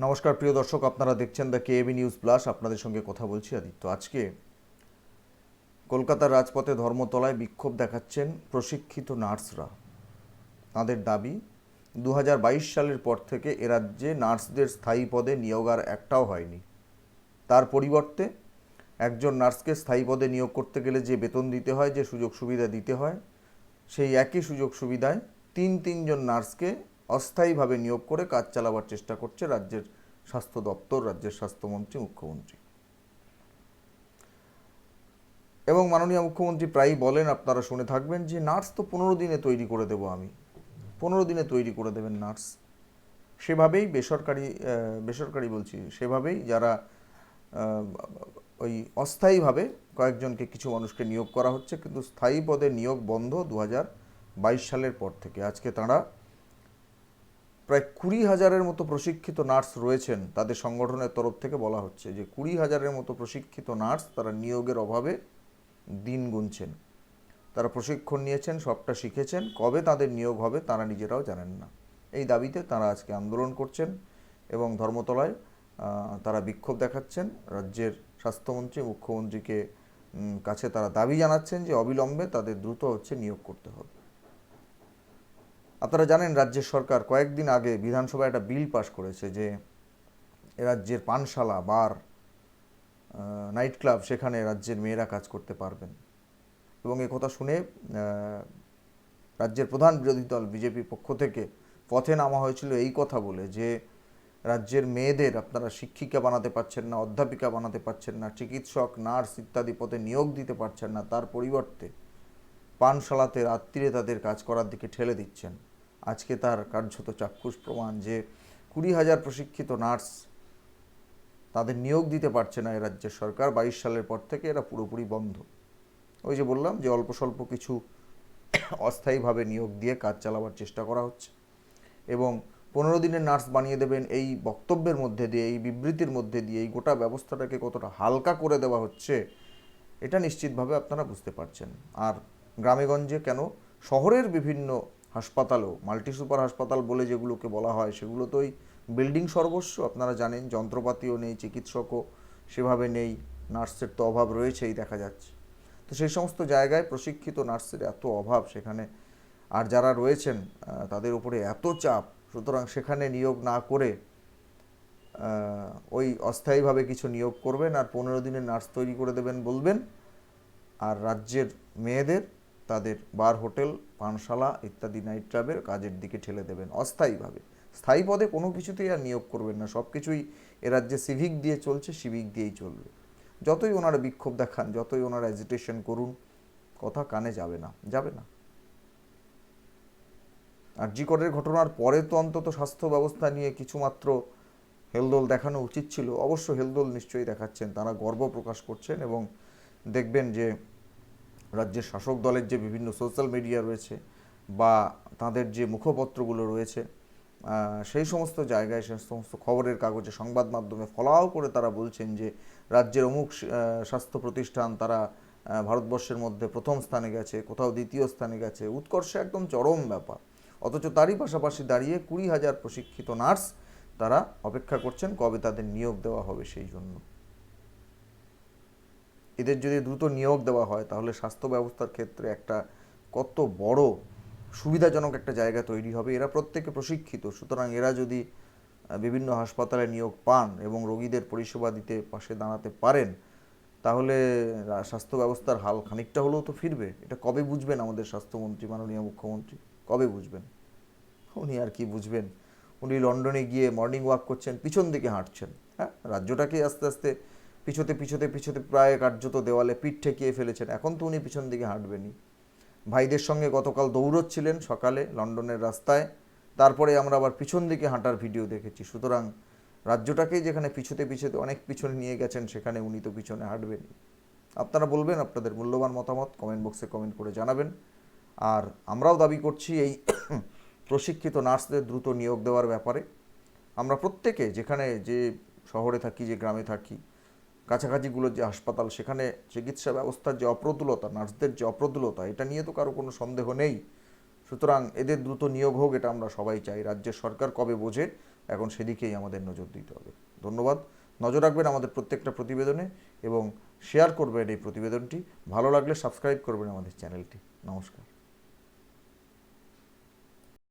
নমস্কার, প্রিয় দর্শক, আপনারা দেখছেন দ্য কেএবি নিউজ প্লাস আপনাদের সঙ্গে কথা বলছি আদিত্য। আজকে কলকাতার রাজপথে ধর্মতলায় বিক্ষোভ দেখাচ্ছেন প্রশিক্ষিত নার্সরা। তাদের দাবি দু হাজার বাইশ সালের পর থেকে এ রাজ্যে নার্সদের স্থায়ী পদে নিয়োগ আর একটাও হয়নি। তার পরিবর্তে, একজন নার্সকে স্থায়ী পদে নিয়োগ করতে গেলে যে বেতন দিতে হয়, যে সুযোগ সুবিধা দিতে হয়, সেই একই সুযোগ সুবিধায় তিন তিনজন নার্সকে অস্থায়ীভাবে নিয়োগ করে কাজ চালাবার চেষ্টা করছে রাজ্যের স্বাস্থ্য দপ্তর, রাজ্যের স্বাস্থ্যমন্ত্রী, মুখ্যমন্ত্রী। এবং মাননীয় মুখ্যমন্ত্রী প্রায়ই বলেন, আপনারা শুনে থাকবেন যে নার্স তো পনেরো দিনে তৈরি করে দেব আমি। পনেরো দিনে তৈরি করে দেবেন নার্স। সেভাবেই বেসরকারি বেসরকারি বলছি, সেভাবেই যারা ওই অস্থায়ীভাবে কয়েকজনকে কিছু মানুষকে নিয়োগ করা হচ্ছে, কিন্তু স্থায়ী পদে নিয়োগ বন্ধ দু সালের পর থেকে। আজকে তাঁরা প্রায় কুড়ি হাজারের মতো প্রশিক্ষিত নার্স রয়েছেন তাদের সংগঠনের তরফ থেকে বলা হচ্ছে যে কুড়ি হাজারের মতো প্রশিক্ষিত নার্স তারা নিয়োগের অভাবে দিন গুনছেন। তারা প্রশিক্ষণ নিয়েছেন, সবটা শিখেছেন, কবে তাদের নিয়োগ হবে তারা নিজেরাও জানেন না। এই দাবিতে তারা আজকে আন্দোলন করছেন এবং ধর্মতলায় তারা বিক্ষোভ দেখাচ্ছেন। রাজ্যের স্বাস্থ্যমন্ত্রী, মুখ্যমন্ত্রীকে কাছে তারা দাবি জানাচ্ছেন যে অবিলম্বে তাদের দ্রুত হচ্ছে নিয়োগ করতে হবে। আপনারা জানেন রাজ্যের সরকার কয়েকদিন আগে বিধানসভায় একটা বিল পাশ করেছে যে রাজ্যের পানশালা, বার নাইট ক্লাব সেখানে রাজ্যের মেয়েরা কাজ করতে পারবেন। এবং কথা শুনে রাজ্যের প্রধান বিরোধী দল বিজেপির পক্ষ থেকে পথে নামা হয়েছিল এই কথা বলে যে রাজ্যের মেয়েদের আপনারা শিক্ষিকা বানাতে পারছেন না, অধ্যাপিকা বানাতে পারছেন না, চিকিৎসক, নার্স ইত্যাদি পদে নিয়োগ দিতে পারছেন না, তার পরিবর্তে পানশালাতে রাত্রিরে তাদের কাজ করার দিকে ঠেলে দিচ্ছেন। আজকে তার কার্যত চাক্ষুষ প্রমাণ যে কুড়ি হাজার প্রশিক্ষিত নার্স তাদের নিয়োগ দিতে পারছে না এ রাজ্য সরকার, বাইশ সালের পর থেকে এরা পুরোপুরি বন্ধ। ওই যে বললাম যে অল্প স্বল্প কিছু অস্থায়ীভাবে নিয়োগ দিয়ে কাজ চালাবার চেষ্টা করা হচ্ছে এবং পনেরো দিনের নার্স বানিয়ে দেবেন এই বক্তব্যের মধ্যে দিয়ে, এই বিবৃতির মধ্যে দিয়ে, এই গোটা ব্যবস্থাটাকে কতটা হালকা করে দেওয়া হচ্ছে, এটা নিশ্চিতভাবে আপনারা বুঝতে পারছেন। আর গ্রামেগঞ্জে কেন? শহরের বিভিন্ন হাসপাতালও মাল্টি সুপার হাসপাতাল বলে যেগুলোকে বলা হয়, সেগুলো তো ওই বিল্ডিং সর্বস্ব। আপনারা জানেন, যন্ত্রপাতিও নেই, চিকিৎসকও সেভাবে নেই, নার্সের তো অভাব রয়েছেই দেখা যাচ্ছে। তো সেই সমস্ত জায়গায় প্রশিক্ষিত নার্সের এত অভাব সেখানে। আর যারা রয়েছেন তাদের উপরে এত চাপ, সুতরাং সেখানে নিয়োগ না করে ওই অস্থায়ীভাবে কিছু নিয়োগ করবেন আর পনেরো দিনের নার্স তৈরি করে দেবেন বলবেন। আর রাজ্যের মেয়েদের তাদের বার হোটেল, পানশালা ইত্যাদি নাইট ক্লাবের কাজের দিকে ঠেলে দেবেন অস্থায়ীভাবে। স্থায়ী পদে কোনো কিছুতেই আর নিয়োগ করবেন না সব কিছুই এ রাজ্যে সিভিক দিয়ে চলছে সিভিক দিয়েই চলবে। যতই ওনারা বিক্ষোভ দেখান, যতই ওনারা এজিটেশন করুন, কথা কানে যাবে না যাবে না। আর জিকরের ঘটনার পরে তো অন্তত স্বাস্থ্য ব্যবস্থা নিয়ে কিছুমাত্র হেলদোল দেখানো উচিত ছিল। অবশ্য হেলদোল নিশ্চয়ই দেখাচ্ছেন, তারা গর্ব প্রকাশ করছেন এবং দেখবেন যে রাজ্যের শাসক দলের যে বিভিন্ন সোশ্যাল মিডিয়া রয়েছে বা তাদের যে মুখপত্রগুলো রয়েছে সেই সমস্ত জায়গায় সে সমস্ত খবরের কাগজে সংবাদ মাধ্যমে ফলাও করে তারা বলছেন যে রাজ্যের অমুক স্বাস্থ্য প্রতিষ্ঠান তারা ভারতবর্ষের মধ্যে প্রথম স্থানে গেছে, কোথাও দ্বিতীয় স্থানে গেছে। উৎকর্ষে একদম চরম ব্যাপার। অথচ তারই পাশাপাশি দাঁড়িয়ে কুড়ি হাজার প্রশিক্ষিত নার্স তারা অপেক্ষা করছেন কবে তাদের নিয়োগ দেওয়া হবে সেই জন্য। এদের যদি দ্রুত নিয়োগ দেওয়া হয়, তাহলে স্বাস্থ্য ব্যবস্থার ক্ষেত্রে একটা কত বড় সুবিধাজনক একটা জায়গা তৈরি হবে। এরা প্রত্যেকে প্রশিক্ষিত, সুতরাং এরা যদি বিভিন্ন হাসপাতালে নিয়োগ পান এবং রোগীদের পরিষেবা দিতে পাশে দাঁড়াতে পারেন, তাহলে স্বাস্থ্য ব্যবস্থার হাল খানিকটা হলেও তো ফিরবে। এটা কবে বুঝবেন আমাদের স্বাস্থ্যমন্ত্রী, মাননীয় মুখ্যমন্ত্রী? কবে বুঝবেন? উনি আর কি বুঝবেন? উনি লন্ডনে গিয়ে মর্নিং ওয়াক করছেন, পিছন দিকে হাঁটছেন। হ্যাঁ রাজ্যটাকে আস্তে আস্তে পিছোতে পিছতে পিছতে প্রায় কার্যত দেওয়ালে পিঠ ঠেকিয়ে ফেলেছেন। এখন তো উনি পিছন দিকে হাঁটবেনই। ভাইদের সঙ্গে গতকাল দৌড়চ্ছিলেন সকালে লন্ডনের রাস্তায়। তারপরে আমরা আবার পিছন দিকে হাঁটার ভিডিও দেখেছি। সুতরাং রাজ্যটাকেই যেখানে পিছোতে পিছোতে অনেক পিছনে নিয়ে গেছেন, সেখানে উনি তো পিছনে হাঁটবেনই। আপনারা বলবেন, আপনাদের মূল্যবান মতামত কমেন্ট বক্সে কমেন্ট করে জানাবেন। আর আমরাও দাবি করছি এই প্রশিক্ষিত নার্সদের দ্রুত নিয়োগ দেওয়ার ব্যাপারে। আমরা প্রত্যেকে যেখানে যে শহরে থাকি, যে গ্রামে থাকি কাছাকাছিগুলোর যে হাসপাতাল, সেখানে চিকিৎসা ব্যবস্থার যে অপ্রতুলতা, নার্সদের যে অপ্রতুলতা, এটা নিয়ে তো কারও কোনো সন্দেহ নেই। সুতরাং এদের দ্রুত নিয়োগ হোক, এটা আমরা সবাই চাই। রাজ্যের সরকার কবে বোঝে, এখন সেদিকেই আমাদের নজর দিতে হবে। ধন্যবাদ। নজর রাখবেন আমাদের প্রত্যেকটা প্রতিবেদনে এবং শেয়ার করবেন এই প্রতিবেদনটি। ভালো লাগলে সাবস্ক্রাইব করবেন আমাদের চ্যানেলটি নমস্কার।